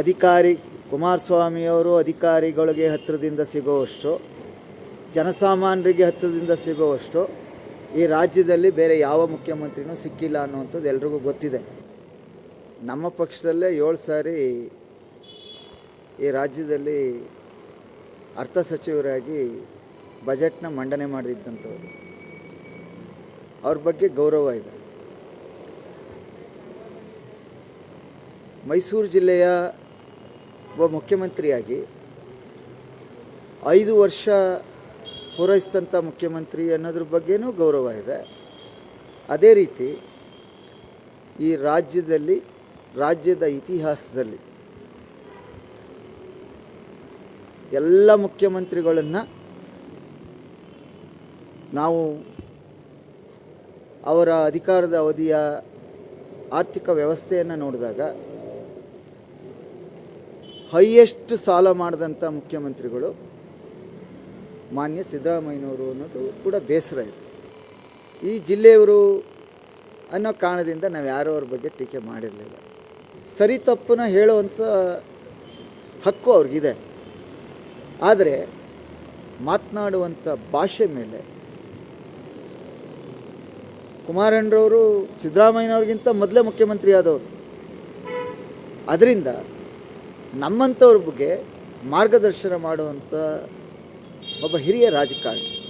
ಅಧಿಕಾರಿ ಕುಮಾರಸ್ವಾಮಿಯವರು ಅಧಿಕಾರಿಗಳಿಗೆ ಹತ್ತಿರದಿಂದ ಸಿಗುವಷ್ಟು, ಜನಸಾಮಾನ್ಯರಿಗೆ ಹತ್ತಿರದಿಂದ ಸಿಗುವಷ್ಟು ಈ ರಾಜ್ಯದಲ್ಲಿ ಬೇರೆ ಯಾವ ಮುಖ್ಯಮಂತ್ರಿನೂ ಸಿಕ್ಕಿಲ್ಲ ಅನ್ನುವಂಥದ್ದು ಎಲ್ರಿಗೂ ಗೊತ್ತಿದೆ. ನಮ್ಮ ಪಕ್ಷದಲ್ಲೇ ಏಳು ಸಾರಿ ಈ ರಾಜ್ಯದಲ್ಲಿ ಅರ್ಥ ಸಚಿವರಾಗಿ ಬಜೆಟ್ನ ಮಂಡನೆ ಮಾಡಿದ್ದಂಥವ್ರು. ಅವ್ರ ಬಗ್ಗೆ ಗೌರವ ಇದೆ. ಮೈಸೂರು ಜಿಲ್ಲೆಯ ಒಬ್ಬ ಮುಖ್ಯಮಂತ್ರಿಯಾಗಿ ಐದು ವರ್ಷ ಪೂರೈಸಿದಂಥ ಮುಖ್ಯಮಂತ್ರಿ ಅನ್ನೋದ್ರ ಬಗ್ಗೆನೂ ಗೌರವ ಇದೆ. ಅದೇ ರೀತಿ ಈ ರಾಜ್ಯದಲ್ಲಿ, ರಾಜ್ಯದ ಇತಿಹಾಸದಲ್ಲಿ ಎಲ್ಲ ಮುಖ್ಯಮಂತ್ರಿಗಳನ್ನು ನಾವು ಅವರ ಅಧಿಕಾರದ ಅವಧಿಯ ಆರ್ಥಿಕ ವ್ಯವಸ್ಥೆಯನ್ನು ನೋಡಿದಾಗ ಹೈಯೆಸ್ಟ್ ಸಾಲ ಮಾಡಿದಂಥ ಮುಖ್ಯಮಂತ್ರಿಗಳು ಮಾನ್ಯ ಸಿದ್ದರಾಮಯ್ಯನವರು ಅನ್ನೋದು ಕೂಡ ಬೇಸರ ಇದೆ. ಈ ಜಿಲ್ಲೆಯವರು ಅನ್ನೋ ಕಾರಣದಿಂದ ನಾವು ಯಾರೋ ಅವ್ರ ಬಗ್ಗೆ ಟೀಕೆ ಮಾಡಿರಲಿಲ್ಲ. ಸರಿ ತಪ್ಪನ್ನ ಹೇಳುವಂಥ ಹಕ್ಕು ಅವ್ರಿಗಿದೆ. ಆದರೆ ಮಾತನಾಡುವಂಥ ಭಾಷೆ ಮೇಲೆ ಕುಮಾರಣ್ಣರವರು ಸಿದ್ದರಾಮಯ್ಯನವ್ರಿಗಿಂತ ಮೊದಲೇ ಮುಖ್ಯಮಂತ್ರಿ ಆದವರು. ಅದರಿಂದ ನಮ್ಮಂಥವ್ರ ಬಗ್ಗೆ ಮಾರ್ಗದರ್ಶನ ಮಾಡುವಂಥ ಒಬ್ಬ ಹಿರಿಯ ರಾಜಕಾರಣಿ.